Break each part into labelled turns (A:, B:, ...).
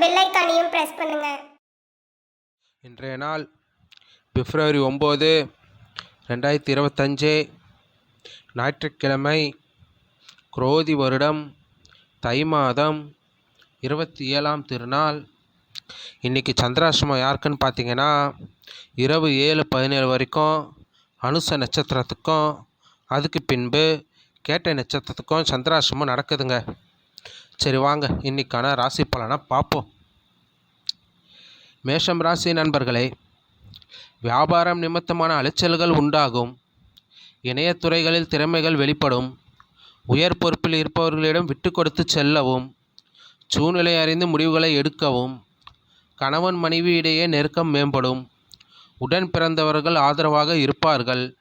A: Bell ஐக்கானையும் பண்ணுங்க.
B: இன்றைய நாள் பிப்ரவரி ஒம்பது ரெண்டாயிரத்தி இருபத்தஞ்சு ஞாயிற்றுக்கிழமை குரோதி வருடம் தை மாதம் இருபத்தி ஏழாம் திருநாள். இன்றைக்கி சந்திராசிரமம் யாருக்குன்னு பார்த்தீங்கன்னா இரவு ஏழு பதினேழு வரைக்கும் அனுச நட்சத்திரத்துக்கும் அதுக்கு பின்பு கேட்ட நட்சத்திரத்துக்கும் சந்திராசிரமம் நடக்குதுங்க. சரி வாங்க இன்னைக்கான ராசி பலனை பார்ப்போம். மேஷம் ராசி நண்பர்களே வியாபாரம் நிமித்தமான அலைச்சல்கள் உண்டாகும். இணையத்துறைகளில் திறமைகள் வெளிப்படும். உயர் பொறுப்பில் இருப்பவர்களிடம் விட்டு கொடுத்து செல்லவும். சூழ்நிலை அறிந்து முடிவுகளை எடுக்கவும். கணவன் மனைவி இடையே நெருக்கம் மேம்படும். உடன் பிறந்தவர்கள் ஆதரவாக இருப்பார்கள்.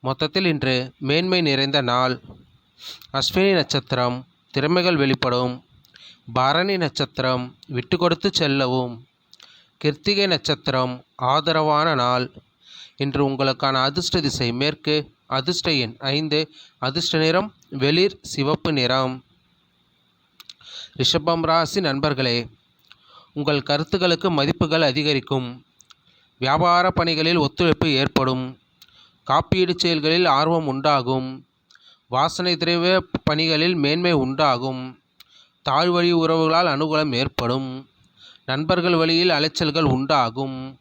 B: மொத்தத்தில் இன்று மேன்மை நிறைந்த நாள். அஸ்வினி நட்சத்திரம் திறமைகள் வெளிப்படும். பரணி நட்சத்திரம் விட்டு கொடுத்து செல்லவும். கிருத்திகை நட்சத்திரம் ஆதரவான நாள். இன்று உங்களுக்கான அதிர்ஷ்ட திசை மேற்கு அதிர்ஷ்ட எண் ஐந்து அதிர்ஷ்ட நிறம் வெளிர் சிவப்பு நிறம். ரிஷபம் ராசி நண்பர்களே உங்கள் கருத்துக்களுக்கு மதிப்புகள் அதிகரிக்கும். வியாபார பணிகளில் ஒத்துழைப்பு ஏற்படும். காப்பீடு செயல்களில் ஆர்வம் உண்டாகும். வாசனை திரவிய பணிகளில் மேன்மை உண்டாகும். தாழ்வழி உறவுகளால் அனுகூலம் ஏற்படும். நண்பர்கள் வழியில் அலைச்சல்கள் உண்டாகும்.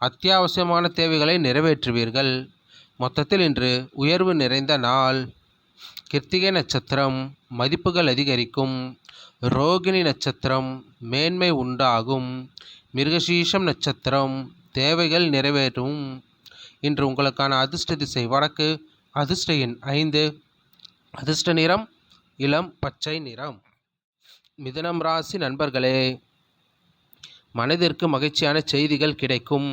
B: அத்தியாவசியமான தேவைகளை நிறைவேற்றுவீர்கள். மொத்தத்தில் இன்று உயர்வு நிறைந்த நாள். கிருத்திகை நட்சத்திரம் மதிப்புகள் அதிகரிக்கும். ரோகிணி நட்சத்திரம் மேன்மை உண்டாகும். மிருகசீஷம் நட்சத்திரம் தேவைகள் நிறைவேறும். இன்று உங்களுக்கான அதிர்ஷ்ட திசை வடக்கு அதிர்ஷ்ட எண் ஐந்து. அதிர்ஷ்ட நிறம் இளம் பச்சை நிறம். மிதனம் ராசி நண்பர்களே மனதிற்கு மகிழ்ச்சியான செய்திகள் கிடைக்கும்.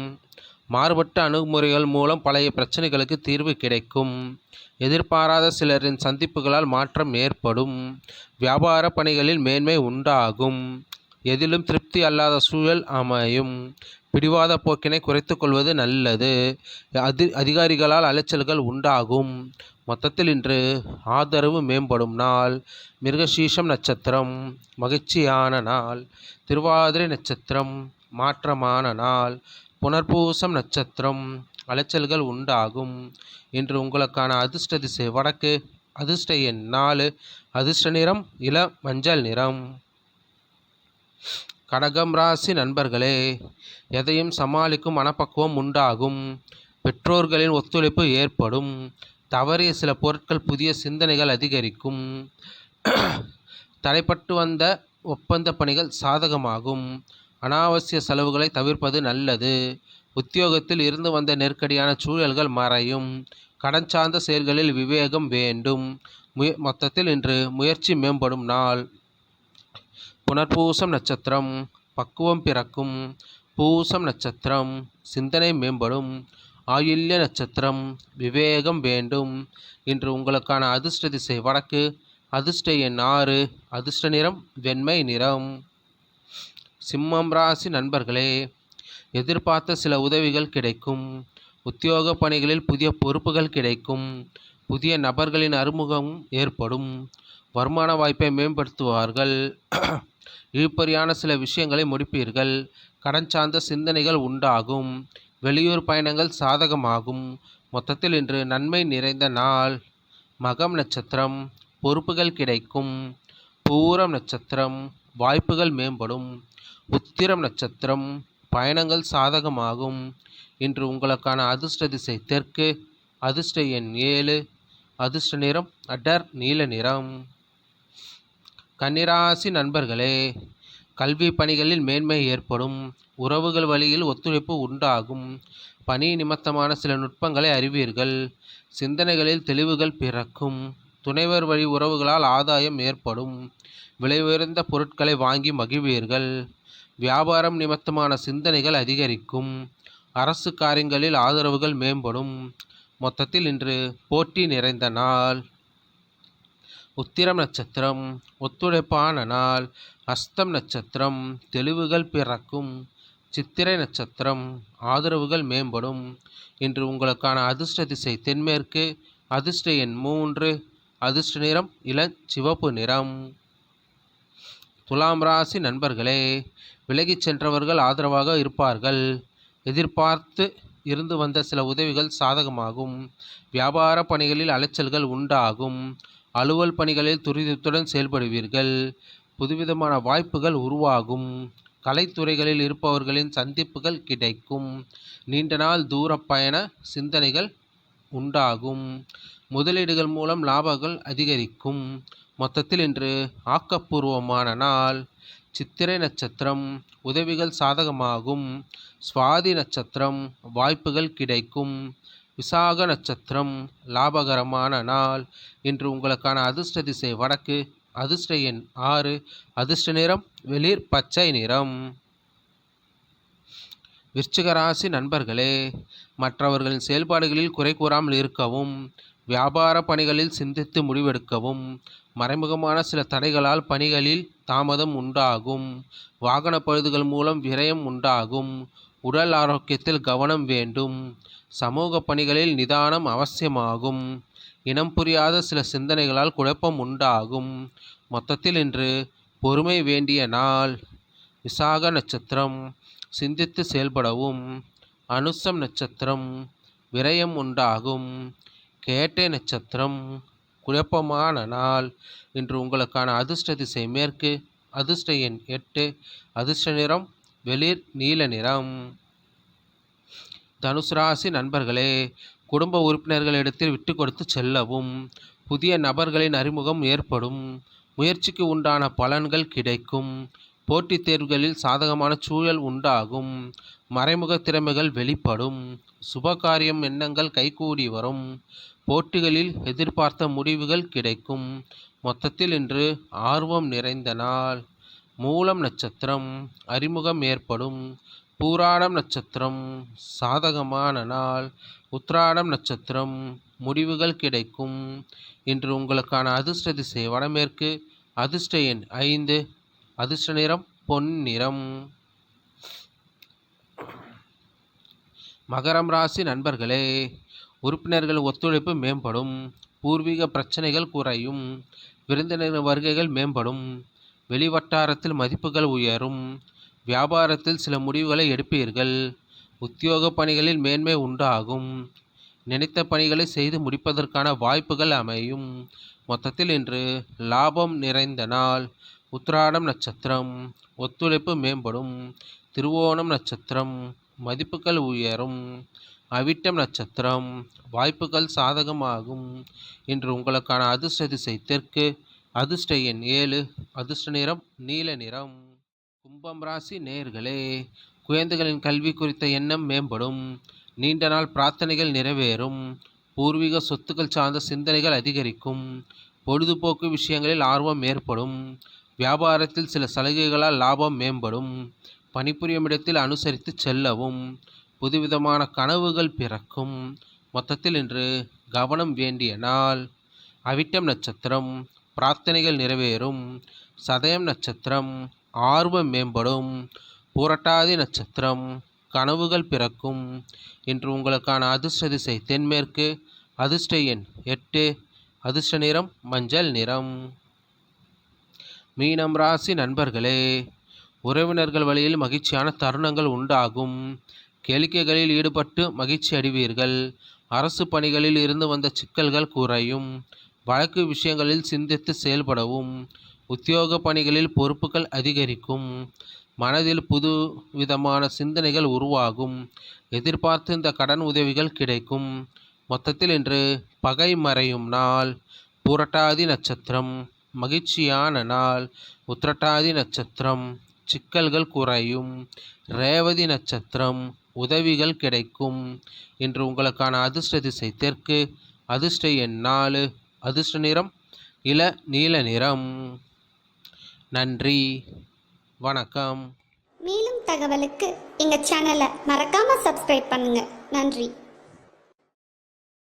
B: மாறுபட்ட அணுகுமுறைகள் மூலம் பழைய பிரச்சனைகளுக்கு தீர்வு கிடைக்கும். எதிர்பாராத சிலரின் சந்திப்புகளால் மாற்றம் ஏற்படும். வியாபார பணிகளில் மேன்மை உண்டாகும். எதிலும் திருப்தி அல்லாத சூழல் அமையும். பிடிவாத போக்கினை குறைத்து கொள்வது நல்லது. அதி அதிகாரிகளால் அலைச்சல்கள் உண்டாகும். மொத்தத்தில் இன்று ஆதரவு மேம்படும் நாள். மிருகசீஷம் நட்சத்திரம் மகிழ்ச்சியான நாள். திருவாதிரை நட்சத்திரம் மாற்றமான நாள். புனர்பூசம் நட்சத்திரம் அலைச்சல்கள் உண்டாகும். இன்று உங்களுக்கான அதிர்ஷ்ட திசை வடக்கு. அதிர்ஷ்ட எண் நாலு. அதிர்ஷ்ட நிறம் இள மஞ்சள் நிறம். கடகம் ராசி நண்பர்களே எதையும் சமாளிக்கும் மனப்பக்குவம் உண்டாகும். பெற்றோர்களின் ஒத்துழைப்பு ஏற்படும். தவறிய சில பொருட்கள் புதிய சிந்தனைகள் அதிகரிக்கும். தடைப்பட்டு வந்த ஒப்பந்த பணிகள் சாதகமாகும். அனாவசிய செலவுகளை தவிர்ப்பது நல்லது. உத்தியோகத்தில் இருந்து வந்த நெருக்கடியான சூழல்கள் மறையும். கடன் சார்ந்த செயல்களில் விவேகம் வேண்டும். முய மொத்தத்தில் இன்று முயற்சி மேம்படும் நாள். புனர்பூசம் நட்சத்திரம் பக்குவம் பிறக்கும் பூசம் நட்சத்திரம் சிந்தனை மேம்படும் ஆயுள்ய நட்சத்திரம் விவேகம் வேண்டும். இன்று உங்களுக்கான அதிர்ஷ்ட திசை வடக்கு அதிர்ஷ்ட எண் ஆறு அதிர்ஷ்ட நிறம் வெண்மை நிறம். சிம்மம் ராசி நண்பர்களே எதிர்பார்த்த சில உதவிகள் கிடைக்கும். உத்தியோக பணிகளில் புதிய பொறுப்புகள் கிடைக்கும். புதிய நபர்களின் அறிமுகம் ஏற்படும். வருமான வாய்ப்பை மேம்படுத்துவார்கள். இழுபறியான சில விஷயங்களை முடிப்பீர்கள். கடன் சார்ந்த சிந்தனைகள் உண்டாகும். வெளியூர் பயணங்கள் சாதகமாகும். மொத்தத்தில் இன்று நன்மை நிறைந்த நாள். மகம் நட்சத்திரம் பொறுப்புகள் கிடைக்கும். பூரம் நட்சத்திரம் வாய்ப்புகள் மேம்படும். உத்திரம் நட்சத்திரம் பயணங்கள் சாதகமாகும். இன்று உங்களுக்கான அதிர்ஷ்ட திசை தெற்கு அதிர்ஷ்ட எண் ஏழு. அதிர்ஷ்ட நிறம் அடர் நீல நிறம். கன்னிராசி நண்பர்களே கல்வி பணிகளில் மேன்மை ஏற்படும் உறவுகள் வழியில் ஒத்துழைப்பு உண்டாகும் பணி நிமித்தமான சில நுட்பங்களை அறிவீர்கள் சிந்தனைகளில் தெளிவுகள் பிறக்கும் துணைவர் வழி உறவுகளால் ஆதாயம் ஏற்படும் விலை உயர்ந்த பொருட்களை வாங்கி மகிழ்வீர்கள் வியாபாரம் நிமித்தமான சிந்தனைகள் அதிகரிக்கும் அரசு காரியங்களில் ஆதரவுகள் மேம்படும் மொத்தத்தில் இன்று போட்டி நிறைந்த நாள். உத்திரம் நட்சத்திரம் ஒத்துழைப்பான நாள் அஸ்தம் நட்சத்திரம் தெளிவுகள் பிறக்கும். சித்திரை நட்சத்திரம் ஆதரவுகள் மேம்படும். இன்று உங்களுக்கான அதிர்ஷ்ட திசை தென்மேற்கு அதிர்ஷ்ட எண் மூன்று அதிர்ஷ்ட நிறம் இளஞ்சிவப்பு நிறம். துலாம் ராசி நண்பர்களே விலகிச் சென்றவர்கள் ஆதரவாக இருப்பார்கள். எதிர்பார்த்து இருந்து வந்த சில உதவிகள் சாதகமாகும். வியாபார பணிகளில் அலைச்சல்கள் உண்டாகும். அலுவல் பணிகளில் துரிதத்துடன் செயல்படுவீர்கள். புதுவிதமான வாய்ப்புகள் உருவாகும். கலைத்துறைகளில் இருப்பவர்களின் சந்திப்புகள் கிடைக்கும். நீண்ட நாள் தூர பயண சிந்தனைகள் உண்டாகும். முதலீடுகள் மூலம் லாபங்கள் அதிகரிக்கும். மொத்தத்தில் இன்று ஆக்கப்பூர்வமான நாள். சித்திரை நட்சத்திரம் உதவிகள் சாதகமாகும். சுவாதி நட்சத்திரம் வாய்ப்புகள் கிடைக்கும். விசாக நட்சத்திரம் லாபகரமான நாள் இன்று உங்களுக்கான அதிர்ஷ்ட திசை வடக்கு அதிர்ஷ்ட எண் ஆறு அதிர்ஷ்ட நிறம் வெளிர் பச்சை நிறம். விருச்சிகராசி நண்பர்களே மற்றவர்களின் செயல்பாடுகளில் குறை கூறாமல் இருக்கவும் வியாபார பணிகளில் சிந்தித்து முடிவெடுக்கவும் மறைமுகமான சில தடைகளால் பணிகளில் தாமதம் உண்டாகும் வாகன பழுதுகள் மூலம் விரயம் உண்டாகும் உடல் ஆரோக்கியத்தில் கவனம் வேண்டும். சமூக பணிகளில் நிதானம் அவசியமாகும். இனம் புரியாத சில சிந்தனைகளால் குழப்பம் உண்டாகும். மொத்தத்தில் இன்று பொறுமை வேண்டிய நாள். விசாக நட்சத்திரம். சிந்தித்து செயல்படவும். அனுசம் நட்சத்திரம். விரயம் உண்டாகும். கேட்டை நட்சத்திரம். குழப்பமான நாள். இன்று உங்களுக்கான அதிர்ஷ்ட திசை மேற்கு. அதிர்ஷ்ட எண் எட்டு. அதிர்ஷ்ட நிறம் வெளிர் நீல நிறம். தனுசு ராசி நண்பர்களே குடும்ப உறுப்பினர்களிடத்தில் விட்டு கொடுத்து செல்லவும் புதிய நபர்களின் அறிமுகம் ஏற்படும் முயற்சிக்கு உண்டான பலன்கள் கிடைக்கும் போட்டித் தேர்வுகளில் சாதகமான சூழல் உண்டாகும் மறைமுக திறமைகள் வெளிப்படும் சுபகாரியம் எண்ணங்கள் கைகூடி வரும் போட்டிகளில் எதிர்பார்த்த முடிவுகள் கிடைக்கும். மொத்தத்தில் இன்று ஆர்வம் நிறைந்த நாள். மூலம் நட்சத்திரம் அறிமுகம் ஏற்படும். பூராடம் நட்சத்திரம் சாதகமான நாள். உத்ராடம் நட்சத்திரம் முடிவுகள் கிடைக்கும். இன்று உங்களுக்கான அதிர்ஷ்ட திசை வடமேற்கு. அதிர்ஷ்ட எண் ஐந்து. அதிர்ஷ்ட நிறம் பொன் நிறம். மகரம் ராசி நண்பர்களே உறுப்பினர்கள் ஒத்துழைப்பு மேம்படும். பூர்வீக பிரச்சனைகள் குறையும். விருந்தினர் வருகைகள் மேம்படும். வெளிவட்டாரத்தில் மதிப்புகள் உயரும். வியாபாரத்தில் சில முடிவுகளை எடுப்பீர்கள். உத்தியோக பணிகளில் மேன்மை உண்டாகும். நினைத்த பணிகளை செய்து முடிப்பதற்கான வாய்ப்புகள் அமையும். மொத்தத்தில் இன்று லாபம் நிறைந்த நாள். உத்திராடம் நட்சத்திரம். ஒத்துழைப்பு மேம்படும். திருவோணம் நட்சத்திரம். மதிப்புகள் உயரும். அவிட்டம் நட்சத்திரம். வாய்ப்புகள் சாதகமாகும். இன்று உங்களுக்கான அதிர்ஷ்ட திசை தெற்கு. அதிர்ஷ்ட எண் ஏழு. அதிர்ஷ்ட நிறம் நீல நிறம். கும்பம் ராசி நேர்களே குழந்தைகளின் கல்வி குறித்த எண்ணம் மேம்படும். நீண்ட நாள் பிரார்த்தனைகள் நிறைவேறும். பூர்வீக சொத்துக்கள் சார்ந்த சிந்தனைகள் அதிகரிக்கும். பொழுதுபோக்கு விஷயங்களில் ஆர்வம் ஏற்படும். வியாபாரத்தில் சில சலுகைகளால் லாபம் மேம்படும். பணிபுரியும் இடத்தில் அனுசரித்து செல்லவும். புதுவிதமான கனவுகள் பிறக்கும். மொத்தத்தில் இன்று கவனம் வேண்டிய நாள். அவிட்டம் நட்சத்திரம். பிரார்த்தனைகள் நிறைவேறும். சதயம் நட்சத்திரம் ஆர்வம் மேம்படும். புரட்டாதி நட்சத்திரம் கனவுகள் பிறக்கும். இன்று உங்களுக்கான அதிர்ஷ்ட திசை தென்மேற்கு. அதிர்ஷ்ட எண் எட்டு. அதிர்ஷ்ட நிறம் மஞ்சள் நிறம். மீனம் ராசி நண்பர்களே உறவினர்கள் வழியில் மகிழ்ச்சியான தருணங்கள் உண்டாகும். கேளிக்கைகளில் ஈடுபட்டு மகிழ்ச்சி அடைவீர்கள். அரசு பணிகளில் இருந்து வந்த சிக்கல்கள் குறையும். வழக்கு விஷயங்களில் சிந்தித்து செயல்படவும் உத்தியோக பணிகளில் பொறுப்புகள் அதிகரிக்கும் மனதில் புது விதமான சிந்தனைகள் உருவாகும் எதிர்பார்த்து இந்த கடன் உதவிகள் கிடைக்கும். மொத்தத்தில் இன்று பகை மறையும் நாள் புரட்டாதி நட்சத்திரம் மகிழ்ச்சியான நாள் உத்திரட்டாதி நட்சத்திரம் சிக்கல்கள் குறையும் ரேவதி நட்சத்திரம் உதவிகள் கிடைக்கும். இன்று உங்களுக்கான அதிர்ஷ்ட திசை தெற்கு அதிர்ஷ்ட எண் நாலு அதிர்ஷ்ட நிறம் இள நீல நிறம். நன்றி. வணக்கம்.
A: மேலும் தகவலுக்கு எங்கள் சேனலை மறக்காமல் சப்ஸ்கிரைப் பண்ணுங்கள் நன்றி.